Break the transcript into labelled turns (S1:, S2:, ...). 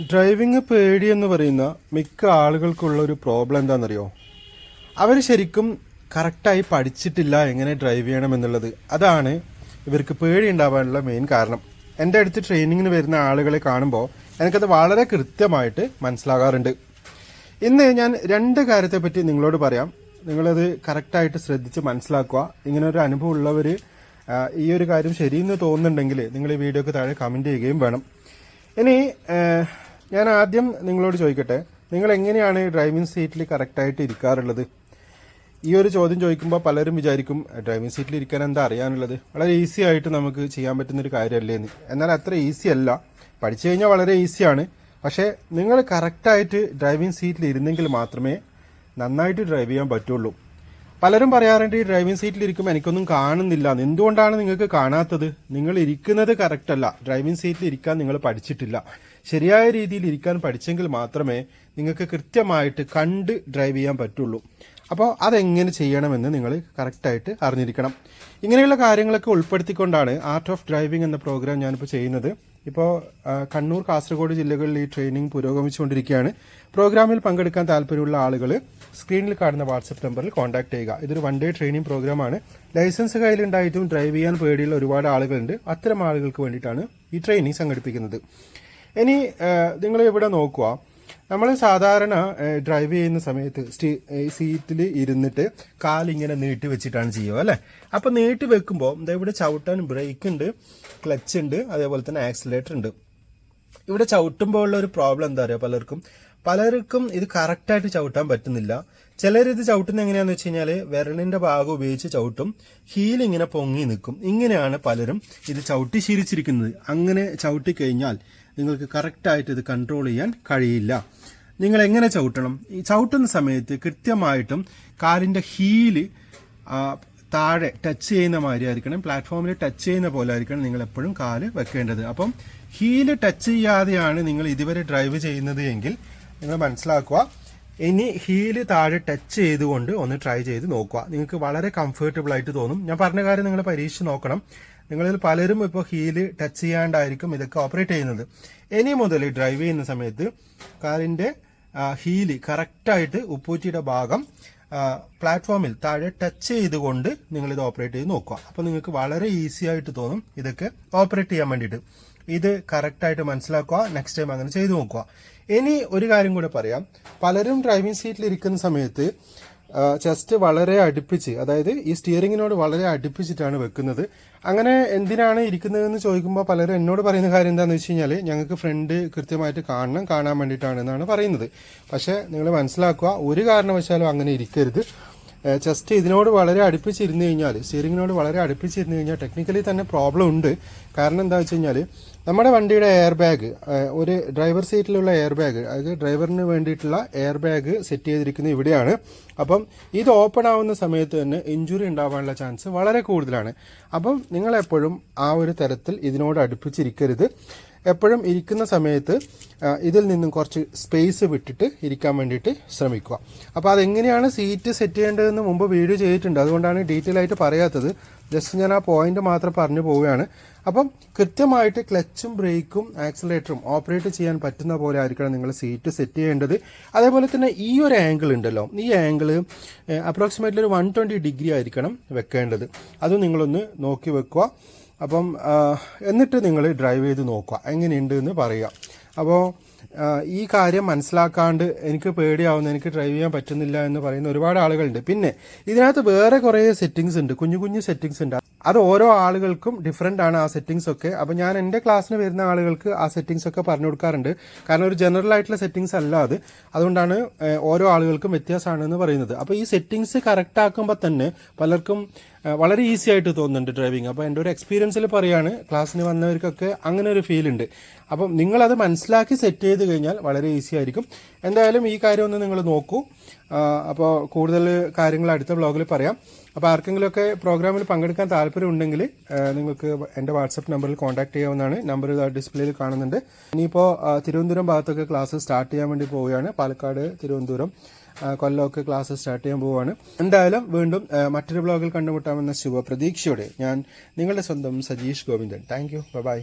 S1: Driving പേടി എന്ന് പറയുന്ന മിക്ക ആളുകൾക്കുള്ള ഒരു പ്രോബ്ലം എന്താണെന്നറിയോ? അവർ ശരിക്കും കറക്റ്റായി പഠിച്ചിട്ടില്ല എങ്ങനെ ഡ്രൈവ് ചെയ്യണം എന്നുള്ളത്. അതാണ് ഇവർക്ക് പേടി ഉണ്ടാവാനുള്ള മെയിൻ കാരണം. എന്റെ അടുത്ത് ട്രെയിനിങ്ങിന് വരുന്ന ആളുകളെ കാണുമ്പോൾ എനിക്കത് വളരെ കൃത്യമായിട്ട് മനസ്സിലാകാറുണ്ട്. ഇന്ന് ഞാൻ രണ്ട് കാര്യത്തെപ്പറ്റി നിങ്ങളോട് പറയാം. നിങ്ങളത് കറക്റ്റായിട്ട് ശ്രദ്ധിച്ച് മനസ്സിലാക്കുക. ഇങ്ങനെ ഒരു അനുഭവം ഉള്ളവർ ഈ ഒരു കാര്യം ശരിയെന്ന് തോന്നുന്നുണ്ടെങ്കിൽ നിങ്ങൾ ഈ വീഡിയോക്ക് താഴെ കമന്റ് ചെയ്യുകയും വേണം. ഇനി ഞാൻ ആദ്യം നിങ്ങളോട് ചോദിക്കട്ടെ നിങ്ങൾ എങ്ങനെയാണ് ഡ്രൈവിംഗ് സീറ്റിൽ കറക്റ്റായിട്ട് ഇരിക്കാറുള്ളത്? ഈ ഒരു ചോദ്യം ചോദിക്കുമ്പോൾ പലരും വിചാരിക്കും ഡ്രൈവിംഗ് സീറ്റിൽ ഇരിക്കാൻ എന്താ അറിയാനുള്ളത്? വളരെ ഈസി ആയിട്ട് നമുക്ക് ചെയ്യാൻ പറ്റുന്ന ഒരു എന്ന്. എന്നാൽ അത്ര ഈസി അല്ല. പഠിച്ചു കഴിഞ്ഞാൽ വളരെ ഈസിയാണ് പക്ഷേ നിങ്ങൾ കറക്റ്റായിട്ട് ഡ്രൈവിംഗ് സീറ്റിൽ ഇരുന്നെങ്കിൽ മാത്രമേ നന്നായിട്ട് ഡ്രൈവ് ചെയ്യാൻ പറ്റുള്ളൂ. പലരും പറയാറുണ്ട് ഈ ഡ്രൈവിംഗ് സീറ്റിൽ ഇരിക്കുമ്പോൾ എനിക്കൊന്നും കാണുന്നില്ല. എന്തുകൊണ്ടാണ് നിങ്ങൾക്ക് കാണാത്തത്? നിങ്ങൾ ഇരിക്കുന്നത് കറക്റ്റ് അല്ല. ഡ്രൈവിംഗ് സീറ്റിൽ ഇരിക്കാൻ നിങ്ങൾ പഠിച്ചിട്ടില്ല. ശരിയായ രീതിയിൽ ഇരിക്കാൻ പഠിച്ചെങ്കിൽ മാത്രമേ നിങ്ങൾക്ക് കൃത്യമായിട്ട് കണ്ട് ഡ്രൈവ് ചെയ്യാൻ പറ്റുള്ളൂ. അപ്പോൾ അതെങ്ങനെ ചെയ്യണമെന്ന് നിങ്ങൾ കറക്റ്റായിട്ട് അറിഞ്ഞിരിക്കണം. ഇങ്ങനെയുള്ള കാര്യങ്ങളൊക്കെ ഉൾപ്പെടുത്തിക്കൊണ്ടാണ് ആർട്ട് ഓഫ് ഡ്രൈവിംഗ് എന്ന പ്രോഗ്രാം ഞാനിപ്പോൾ ചെയ്യുന്നത്. ഇപ്പോൾ കണ്ണൂർ കാസർഗോഡ് ജില്ലകളിൽ ഈ ട്രെയിനിങ് പുരോഗമിച്ചുകൊണ്ടിരിക്കുകയാണ്. പ്രോഗ്രാമിൽ പങ്കെടുക്കാൻ താല്പര്യമുള്ള ആളുകൾ സ്ക്രീനിൽ കാണുന്ന വാട്സപ്പ് നമ്പറിൽ കോൺടാക്ട് ചെയ്യുക. ഇതൊരു വൺ ഡേ ട്രെയിനിങ് പ്രോഗ്രാമാണ് ലൈസൻസ് കയ്യിലുണ്ടായിട്ടും ഡ്രൈവ് ചെയ്യാൻ പേടിയുള്ള ഒരുപാട് ആളുകളുണ്ട്. അത്തരം ആളുകൾക്ക് വേണ്ടിയിട്ടാണ് ഈ ട്രെയിനിങ് സംഘടിപ്പിക്കുന്നത്. ഇനി നിങ്ങൾ ഇവിടെ നോക്കുക? നമ്മൾ സാധാരണ ഡ്രൈവ് ചെയ്യുന്ന സമയത്ത് സ്റ്റീ സീറ്റിൽ ഇരുന്നിട്ട് കാലിങ്ങനെ നീട്ടി വെച്ചിട്ടാണ് ചെയ്യുക അല്ലേ? അപ്പോൾ നീട്ടി വെക്കുമ്പോൾ ഇവിടെ ചവിട്ടാൻ ബ്രേക്ക് ഉണ്ട് ക്ലച്ച് ഉണ്ട് അതേപോലെ തന്നെ ആക്സിലേറ്റർ ഉണ്ട്. ഇവിടെ ചവിട്ടുമ്പോൾ ഉള്ള ഒരു പ്രോബ്ലം എന്താ പറയുക പലർക്കും? പലർക്കും ഇത് കറക്റ്റായിട്ട് ചവിട്ടാൻ പറ്റുന്നില്ല. ചിലർ ഇത് ചവിട്ടുന്ന എങ്ങനെയാന്ന് വെച്ച് കഴിഞ്ഞാൽ വിരലിന്റെ ഭാഗം ഉപയോഗിച്ച് ചവിട്ടും ഹീൽ ഇങ്ങനെ പൊങ്ങി നിൽക്കും. ഇങ്ങനെയാണ് പലരും ഇത് ചവിട്ടി ശീലിച്ചിരിക്കുന്നത്. അങ്ങനെ ചവിട്ടി കഴിഞ്ഞാൽ നിങ്ങൾക്ക് കറക്റ്റായിട്ട് ഇത് കൺട്രോൾ ചെയ്യാൻ കഴിയില്ല. നിങ്ങൾ എങ്ങനെ ചവിട്ടണം? ഈ ചവിട്ടുന്ന സമയത്ത് കൃത്യമായിട്ടും കാലിന്റെ ഹീൽ താഴെ ടച്ച് ചെയ്യുന്ന മാതിരി ആയിരിക്കണം പ്ലാറ്റ്ഫോമിൽ ടച്ച് ചെയ്യുന്ന പോലെ ആയിരിക്കണം നിങ്ങൾ എപ്പോഴും കാൽ വെക്കേണ്ടത്. അപ്പം ഹീൽ ടച്ച് ചെയ്യാതെയാണ് നിങ്ങൾ ഇതുവരെ ഡ്രൈവ് ചെയ്യുന്നത് എങ്കിൽ നിങ്ങൾ മനസ്സിലാക്കുക. ഇനി ഹീൽ താഴെ ടച്ച് ചെയ്തുകൊണ്ട് ഒന്ന് ട്രൈ ചെയ്ത് നോക്കുക. നിങ്ങൾക്ക് വളരെ കംഫർട്ടബിൾ ആയിട്ട് തോന്നും. ഞാൻ പറഞ്ഞ കാര്യം നിങ്ങൾ പരീക്ഷിച്ച് നോക്കണം. നിങ്ങളിൽ പലരും ഇപ്പോൾ ഹീൽ ടച്ച് ചെയ്യാണ്ടായിരിക്കും ഇതൊക്കെ ഓപ്പറേറ്റ് ചെയ്യുന്നത്. ഇനി മുതൽ ഡ്രൈവ് ചെയ്യുന്ന സമയത്ത് കാറിന്റെ ഹീൽ കറക്റ്റായിട്ട് ഉപ്പൂറ്റിയുടെ ഭാഗം പ്ലാറ്റ്ഫോമിൽ താഴെ ടച്ച് ചെയ്തുകൊണ്ട് നിങ്ങൾ ഇത് ഓപ്പറേറ്റ് ചെയ്ത് നോക്കുക. അപ്പോൾ നിങ്ങൾക്ക് വളരെ ഈസി ആയിട്ട് തോന്നും ഇതൊക്കെ ഓപ്പറേറ്റ് ചെയ്യാൻ വേണ്ടിയിട്ട്. ഇത് കറക്റ്റായിട്ട് മനസ്സിലാക്കുക നെക്സ്റ്റ് ടൈം അങ്ങനെ ചെയ്തു നോക്കുക. ഇനി ഒരു കാര്യം കൂടെ പറയാം. പലരും ഡ്രൈവിംഗ് സീറ്റിൽ ഇരിക്കുന്ന സമയത്ത് ചെസ്റ്റ് വളരെ അടുപ്പിച്ച് അതായത് ഈ സ്റ്റിയറിങ്ങിനോട് വളരെ അടുപ്പിച്ചിട്ടാണ് വെക്കുന്നത്. അങ്ങനെ എന്തിനാണ് ഇരിക്കുന്നതെന്ന് ചോദിക്കുമ്പോൾ പലരും എന്നോട് പറയുന്ന കാര്യം എന്താണെന്ന് വെച്ച് കഴിഞ്ഞാൽ ഞങ്ങൾക്ക് ഫ്രണ്ട് കൃത്യമായിട്ട് കാണണം കാണാൻ വേണ്ടിയിട്ടാണ് എന്നാണ് പറയുന്നത്. പക്ഷേ നിങ്ങൾ മനസ്സിലാക്കുക ഒരു കാരണവശാലും അങ്ങനെ ഇരിക്കരുത്. ചെസ്റ്റ് ഇതിനോട് വളരെ അടുപ്പിച്ചിരുന്നു കഴിഞ്ഞാൽ സ്റ്റിയറിങ്ങിനോട് വളരെ അടുപ്പിച്ചിരുന്നു കഴിഞ്ഞാൽ ടെക്നിക്കലി തന്നെ പ്രോബ്ലം ഉണ്ട്. കാരണം എന്താ വെച്ച് കഴിഞ്ഞാൽ നമ്മുടെ വണ്ടിയുടെ എയർ ബാഗ് ഒരു ഡ്രൈവർ സീറ്റിലുള്ള എയർ ബാഗ് അത് ഡ്രൈവറിന് വേണ്ടിയിട്ടുള്ള എയർ ബാഗ് സെറ്റ് ചെയ്തിരിക്കുന്നത് ഇവിടെയാണ്. അപ്പം ഇത് ഓപ്പൺ ആവുന്ന സമയത്ത് തന്നെ ഇഞ്ചുറി ഉണ്ടാവാനുള്ള ചാൻസ് വളരെ കൂടുതലാണ്. അപ്പം നിങ്ങളെപ്പോഴും ആ ഒരു തരത്തിൽ ഇതിനോട് അടുപ്പിച്ചിരിക്കരുത്. എപ്പോഴും ഇരിക്കുന്ന സമയത്ത് ഇതിൽ നിന്നും കുറച്ച് സ്പേസ് വിട്ടിട്ട് ഇരിക്കാൻ വേണ്ടിയിട്ട് ശ്രമിക്കുക. അപ്പോൾ അതെങ്ങനെയാണ് സീറ്റ് സെറ്റ് ചെയ്യേണ്ടതെന്ന് മുമ്പ് വീഡിയോ ചെയ്തിട്ടുണ്ട്. അതുകൊണ്ടാണ് ഡീറ്റെയിൽ ആയിട്ട് പറയാത്തത്. ജസ്റ്റ് ഞാൻ ആ പോയിന്റ് മാത്രം പറഞ്ഞു പോവുകയാണ്. അപ്പം കൃത്യമായിട്ട് ക്ലച്ചും ബ്രേക്കും ആക്സിലേറ്ററും ഓപ്പറേറ്റ് ചെയ്യാൻ പറ്റുന്ന പോലെ ആയിരിക്കണം നിങ്ങൾ സീറ്റ് സെറ്റ് ചെയ്യേണ്ടത്. അതേപോലെ തന്നെ ഈ ഒരു ആംഗിൾ ഉണ്ടല്ലോ. ഈ ആംഗിൾ അപ്രോക്സിമേറ്റ്ലി ഒരു വൺ ട്വന്റി ഡിഗ്രി ആയിരിക്കണം വെക്കേണ്ടത്. അത് നിങ്ങളൊന്ന് നോക്കി വെക്കുക. അപ്പം എന്നിട്ട് നിങ്ങൾ ഡ്രൈവ് ചെയ്ത് നോക്കുക. എങ്ങനെയുണ്ട് എന്ന് പറയുക അപ്പോൾ ഈ കാര്യം മനസ്സിലാക്കാണ്ട് എനിക്ക് പേടിയാവുന്നു എനിക്ക് ഡ്രൈവ് ചെയ്യാൻ പറ്റുന്നില്ല എന്ന് പറയുന്ന ഒരുപാട് ആളുകളുണ്ട്. പിന്നെ ഇതിനകത്ത് വേറെ കുറേ സെറ്റിങ്സ് ഉണ്ട്. കുഞ്ഞു കുഞ്ഞു സെറ്റിങ്സ് ഉണ്ട്. അത് ഓരോ ആളുകൾക്കും ഡിഫറെന്റ് ആണ് ആ സെറ്റിങ്സ് ഒക്കെ. അപ്പോൾ ഞാൻ എന്റെ ക്ലാസ്സിന് വരുന്ന ആളുകൾക്ക് ആ സെറ്റിങ്സ് ഒക്കെ പറഞ്ഞു കൊടുക്കാറുണ്ട്. കാരണം ഒരു ജനറൽ ആയിട്ടുള്ള സെറ്റിങ്സ് അല്ല അത്. അതുകൊണ്ടാണ് ഓരോ ആളുകൾക്കും വ്യത്യാസമാണെന്ന് പറയുന്നത്. അപ്പോൾ ഈ സെറ്റിങ്സ് കറക്റ്റ് ആക്കുമ്പോൾ തന്നെ പലർക്കും വളരെ ഈസി ആയിട്ട് തോന്നുന്നുണ്ട് ഡ്രൈവിംഗ് അപ്പോൾ എന്റെ ഒരു എക്സ്പീരിയൻസിൽ പറയാണ് ക്ലാസ്സിന് വന്നവർക്കൊക്കെ അങ്ങനെ ഒരു ഫീൽ ഉണ്ട്. അപ്പം നിങ്ങളത് മനസ്സിലാക്കി സെറ്റ് ചെയ്ത് കഴിഞ്ഞാൽ വളരെ ഈസി ആയിരിക്കും. എന്തായാലും ഈ കാര്യം ഒന്ന് നിങ്ങൾ നോക്കൂ. അപ്പോൾ കൂടുതൽ കാര്യങ്ങൾ അടുത്ത ബ്ലോഗിൽ പറയാം. അപ്പോൾ ആർക്കെങ്കിലുമൊക്കെ പ്രോഗ്രാമിൽ പങ്കെടുക്കാൻ താല്പര്യമുണ്ടെങ്കിൽ നിങ്ങൾക്ക് എന്റെ വാട്സപ്പ് നമ്പറിൽ കോൺടാക്ട് ചെയ്യാവുന്നതാണ്. നമ്പർ ഡിസ്പ്ലേയിൽ കാണുന്നുണ്ട്. ഇനിയിപ്പോൾ തിരുവനന്തപുരം ഭാഗത്തൊക്കെ ക്ലാസ് സ്റ്റാർട്ട് ചെയ്യാൻ വേണ്ടി പോവുകയാണ്. പാലക്കാട് തിരുവനന്തപുരം കൊല്ലമൊക്കെ ക്ലാസ് സ്റ്റാർട്ട് ചെയ്യാൻ പോവുകയാണ്. എന്തായാലും വീണ്ടും മറ്റൊരു ബ്ലോഗിൽ കണ്ടുമുട്ടാമെന്ന ശുഭപ്രതീക്ഷയോടെ ഞാൻ നിങ്ങളുടെ സ്വന്തം Sajeesh Govindan. Thank you. Bye.